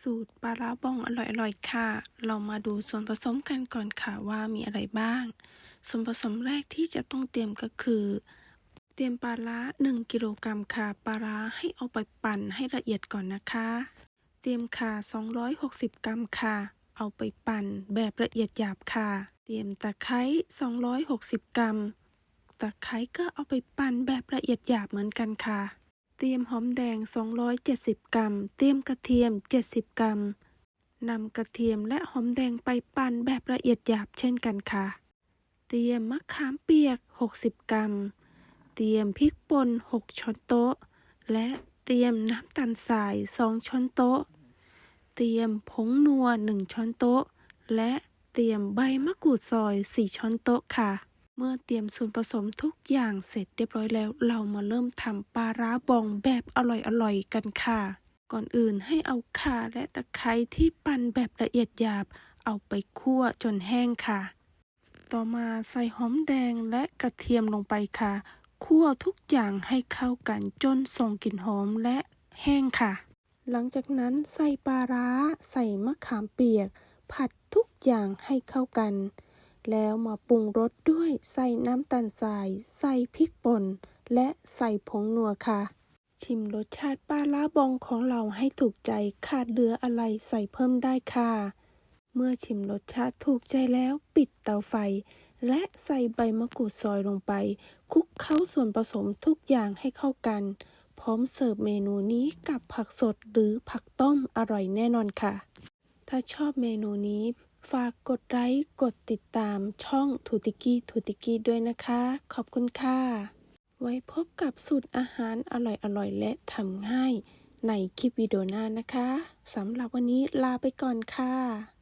สูตรปลาร้าบองอร่อยๆค่ะ เรามาดูส่วนผสมกันก่อนค่ะว่ามีอะไรบ้าง ส่วนผสมแรกที่จะต้องเตรียมก็คือ เตรียมปลาร้า1กิโลกรัมค่ะ ปลาร้าให้เอาไปปั่นให้ละเอียดก่อนนะคะ เตรียมข่า260 กรัมค่ะ เอาไปปั่นแบบละเอียดหยาบค่ะ เตรียมตะไคร้ 260 กรัม ตะไคร้ก็เอาไปปั่นแบบละเอียดหยาบเหมือนกันค่ะ เตรียมหอมแดง 270 กรัม เตรียมกระเทียม 70 กรัมนำกระเทียมและหอมแดงไปปั่นแบบละเอียดหยาบเช่นกันค่ะ เตรียมมะขามเปียก 60 กรัม เตรียมพริกป่น 6 ช้อนโต๊ะ และเตรียมน้ำตาลทราย 2 ช้อนโต๊ะ เตรียมผงนัว 1 ช้อนโต๊ะ และเตรียมใบมะกรูดซอย 4 ช้อนโต๊ะค่ะ เมื่อเตรียมส่วนผสมทุกอย่างเสร็จเรียบร้อยแล้ว เรามาเริ่มทำปลาร้าบองแบบอร่อยๆกันค่ะ ก่อนอื่นให้เอาข่าและตะไคร้ที่ปั่นแบบละเอียดหยาบ เอาไปคั่วจนแห้งค่ะ ต่อมาใส่หอมแดงและกระเทียมลงไปค่ะ คั่วทุกอย่างให้เข้ากันจนส่งกลิ่นหอมและแห้งค่ะ หลังจากนั้นใส่ปลาร้า ใส่มะขามเปียก ผัดทุกอย่างให้เข้ากัน แล้วมาปรุงรสด้วยใส่น้ำตาลทราย ใส่พริกป่น และใส่ผงนัวค่ะ ชิมรสชาติปลาร้าบองของเราให้ถูกใจขาดเหลืออะไรใส่เพิ่มได้ค่ะ เมื่อชิมรสชาติถูกใจแล้วปิดเตาไฟ และใส่ใบมะกรูดซอยลงไปคลุกเข้าส่วนผสมทุกอย่างให้เข้ากัน พร้อมเสิร์ฟเมนูนี้กับผักสดหรือผักต้มอร่อยแน่นอนค่ะ ถ้าชอบเมนูนี้ ฝากกดไลค์กดติดตามช่องทูติกี้ทูติกี้ด้วยนะคะ ขอบคุณค่ะ ไว้พบกับสูตรอาหารอร่อยๆ และทำง่ายในคลิปวิดีโอหน้านะคะ สำหรับวันนี้ลาไปก่อนค่ะ